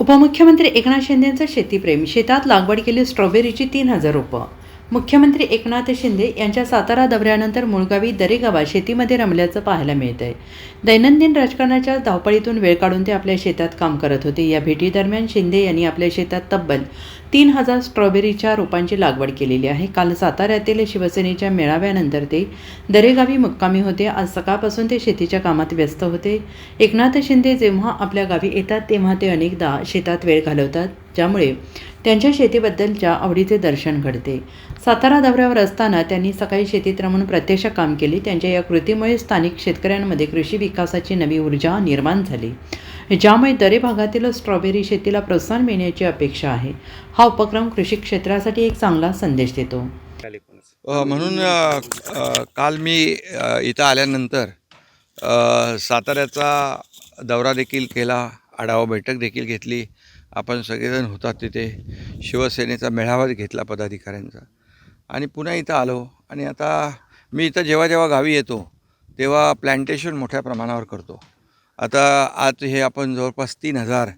उपमुख्यमंत्री एकनाथ शिंदेंचं शेतीप्रेम. शेतात लागवड केली स्ट्रॉबेरीची तीन हजार रोपं. मुख्यमंत्री एकनाथ शिंदे यांच्या सातारा दौऱ्यानंतर मुळगावी दरेगावात शेतीमध्ये रमल्याचं पाहायला मिळत आहे दैनंदिन राजकारणाच्या धावपळीतून वेळ काढून ते आपल्या शेतात काम करत होते. या भेटीदरम्यान शिंदे यांनी आपल्या शेतात तब्बल तीन हजार स्ट्रॉबेरीच्या रोपांची लागवड केलेली आहे. काल साताऱ्यातील शिवसेनेच्या मेळाव्यानंतर ते दरेगावी मुक्कामी होते. आज सकाळपासून ते शेतीच्या कामात व्यस्त होते. एकनाथ शिंदे जेव्हा आपल्या गावी येतात तेव्हा ते अनेकदा शेतात वेळ घालवतात. ज्यामुळे त्यांच्या शेतीबद्दलच्या आवडीचे दर्शन घडते. सातारा दौऱ्यावर असताना त्यांनी सकाळी शेतीत रमून प्रत्यक्ष काम केले. त्यांच्या या कृतीमुळे स्थानिक शेतकऱ्यांमध्ये कृषी विकासाची नवी ऊर्जा निर्माण झाली. ज्यामुळे दरे भागातील स्ट्रॉबेरी शेतीला प्रोत्साहन मिळण्याची अपेक्षा आहे. हा उपक्रम कृषी क्षेत्रासाठी एक चांगला संदेश देतो. म्हणून काल मी इथं आल्यानंतर साताऱ्याचा दौरा देखील केला आढावा बैठक देखील घेतली. आपण सगळेजण होतात तिथे. शिवसेनेचा मेळावा घेतला पदाधिकाऱ्यांचा. आणि पुन्हा इथं आलो आणि आता मी इथं जेव्हा जेव्हा गावी येतो तेव्हा प्लॅन्टेशन मोठ्या प्रमाणावर करतो. आता आज हे आपण जवळपास तीन हजार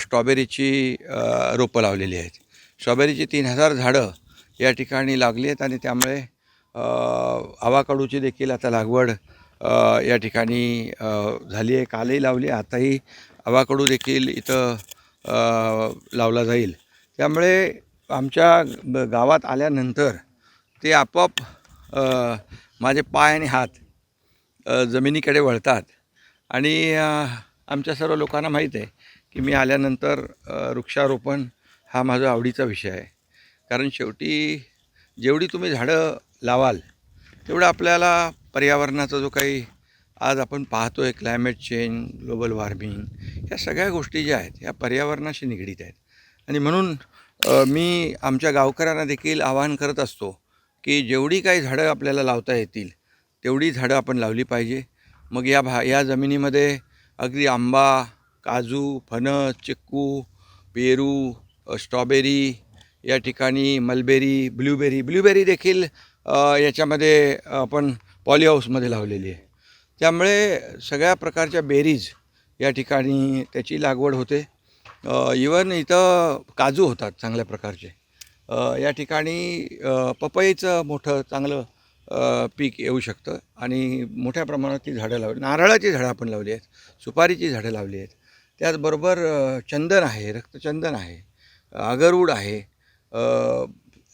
स्ट्रॉबेरीची रोपं लावलेली आहेत. स्ट्रॉबेरीची तीन हजार झाडं या ठिकाणी लागली आहेत आणि त्यामुळे आवाकडूची देखील आता लागवड या ठिकाणी झाली आहे. कालही लावली आहे आताही आवाकडू देखील इथं लावला जाईल. त्यामुळे आमच्या गावात आल्यानंतर ते आपोआप माझे पाय आणि हात जमिनीकडे वळतात. आणि आमच्या सर्व लोकांना माहीत आहे की मी आल्यानंतर वृक्षारोपण हा माझा आवडीचा विषय आहे. कारण शेवटी जेवढी तुम्ही झाडं लावाल तेवढं आपल्याला पर्यावरणाचा जो काही आज आपण पाहतो आहे क्लायमेट चेंज ग्लोबल वॉर्मिंग या सगळ्या गोष्टी ज्या आहेत या पर्यावरणाशी निगडीत आहेत. आणि म्हणून मी आमच्या गावकऱ्यांना देखील आवाहन करत असतो की जेवढी काही झाडं आपल्याला लावता येतील तेवढी झाडं आपण लावली पाहिजे. मग या भा या जमिनीमध्ये अगदी आंबा काजू फणस चिक्कू पेरू स्ट्रॉबेरी या ठिकाणी मलबेरी ब्ल्यूबेरी ब्लूबेरी देखील याच्यामध्ये आपण पॉलीहाऊसमध्ये लावलेली आहे. त्यामुळे सगळ्या प्रकारच्या बेरीज या ठिकाणी त्याची लागवड होते. इवन इथं काजू होतात चांगल्या प्रकारचे. या ठिकाणी पपईचं मोठं चांगलं पीक येऊ शकतं आणि मोठ्या प्रमाणात ती झाडं लावली. नारळाची झाडं आपण लावली आहेत सुपारीची झाडं लावली आहेत. त्याचबरोबर चंदन आहे रक्तचंदन आहे अगरूड आहे.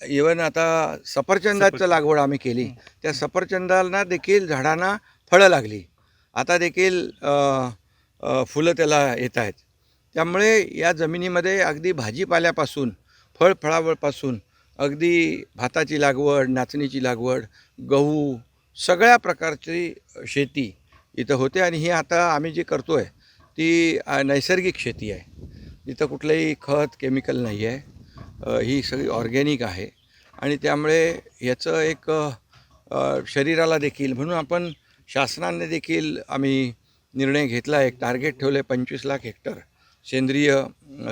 इवन आता सफरचंदाचं लागवड आम्ही केली. त्या सफरचंदाला देखील झाडांना फळं लागली. आता देखील फुलं त्याला येत आहेत. त्यामुळे या जमिनीमध्ये अगदी भाजीपाल्यापासून फळफळावळपासून अगदी भाताची लागवड नाचणीची लागवड गहू सगळ्या प्रकारची शेती इथं होते आणि ही आता आम्ही जी करतो आहे ती नैसर्गिक शेती आहे. इथं कुठलंही खत केमिकल नाही आहे. ही सगळी ऑर्गॅनिक आहे. आणि त्यामुळे याचं एक शरीराला देखील म्हणून आपण शासनाने देखील आम्ही निर्णय घेतला एक टार्गेट ठेवलं आहे पंचवीस लाख हेक्टर सेंद्रिय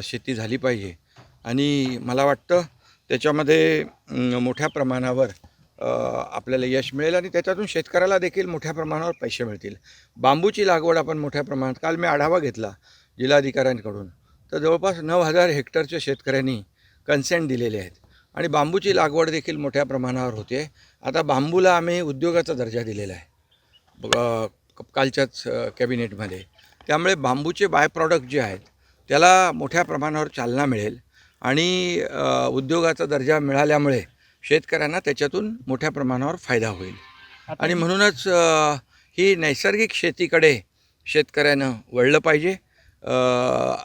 शेती झाली पाहिजे. आणि मला वाटतं त्याच्यामध्ये मोठ्या प्रमाणावर आपल्याला यश मिळेल आणि त्याच्यातून शेतकऱ्याला देखील मोठ्या प्रमाणावर पैसे मिळतील. बांबूची लागवड आपण मोठ्या प्रमाणात काल मी आढावा घेतला जिल्हाधिकाऱ्यांकडून. तर जवळपास नऊ हजार हेक्टरच्या शेतकऱ्यांनी कन्सेंट दिलेले आहेत. आणि बांबूची लागवड देखील मोठ्या प्रमाणावर होते. आता बांबूला आम्ही उद्योगाचा दर्जा दिलेला आहे. कालच्याच कॅबिनेटमध्ये. त्यामुळे बांबूचे बाय प्रॉडक्ट जे आहेत त्याला मोठ्या प्रमाणावर चालना मिळेल आणि उद्योगाचा दर्जा मिळाल्यामुळे शेतकऱ्यांना त्याच्यातून मोठ्या प्रमाणावर फायदा होईल. आणि म्हणूनच ही नैसर्गिक शेतीकडे शेतकऱ्यानं वळलं पाहिजे.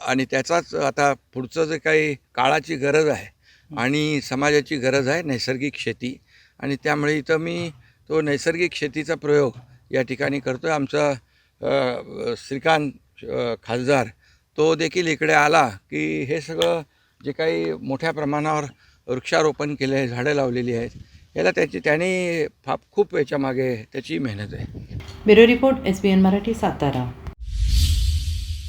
आणि त्याचाच आता पुढचं जे काही काळाची गरज आहे आणि समाजाची गरज आहे नैसर्गिक शेती. आणि त्यामुळे इथं मी तो नैसर्गिक शेतीचा प्रयोग या ठिकाणी करतो आहे आमचा श्रीकांत खासदार तो देखील इकडे आला की हे सगळं जे काही मोठ्या प्रमाणावर वृक्षारोपण केलं आहे झाडं लावलेली आहेत याला त्याची त्याने फा खूप याच्यामागे त्याची मेहनत आहे. Bureau report S B N Marathi Satara.